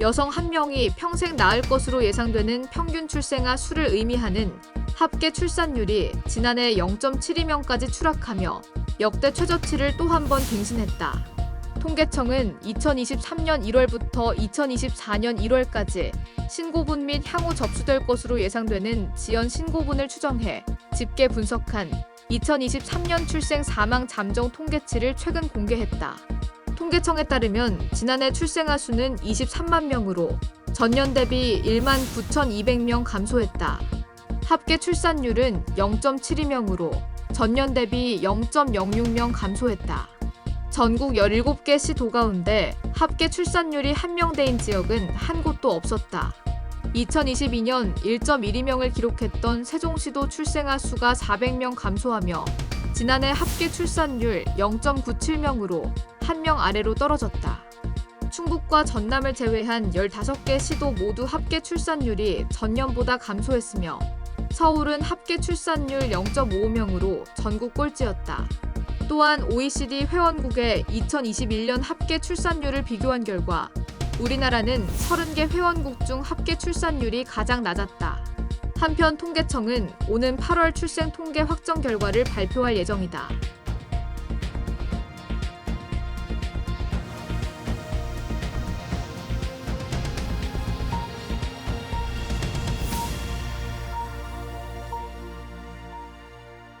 여성 한 명이 평생 낳을 것으로 예상되는 평균 출생아 수를 의미하는 합계 출산율이 지난해 0.72명까지 추락하며 역대 최저치를 또 한 번 갱신했다. 통계청은 2023년 1월부터 2024년 1월까지 신고분 및 향후 접수될 것으로 예상되는 지연 신고분을 추정해 집계 분석한 2023년 출생 사망 잠정 통계치를 최근 공개했다. 통계청에 따르면 지난해 출생아 수는 23만 명으로 전년 대비 1만 9,200명 감소했다. 합계 출산율은 0.72명으로 전년 대비 0.06명 감소했다. 전국 17개 시도 가운데 합계 출산율이 한 명대인 지역은 한 곳도 없었다. 2022년 1.12명을 기록했던 세종시도 출생아 수가 400명 감소하며 지난해 합계 출산율 0.97명으로 한 명 아래로 떨어졌다. 충북과 전남을 제외한 15개 시도 모두 합계 출산율이 전년보다 감소했으며 서울은 합계 출산율 0.55명으로 전국 꼴찌였다. 또한 OECD 회원국의 2021년 합계 출산율을 비교한 결과 우리나라는 30개 회원국 중 합계 출산율이 가장 낮았다. 한편 통계청은 오는 8월 출생 통계 확정 결과를 발표할 예정이다.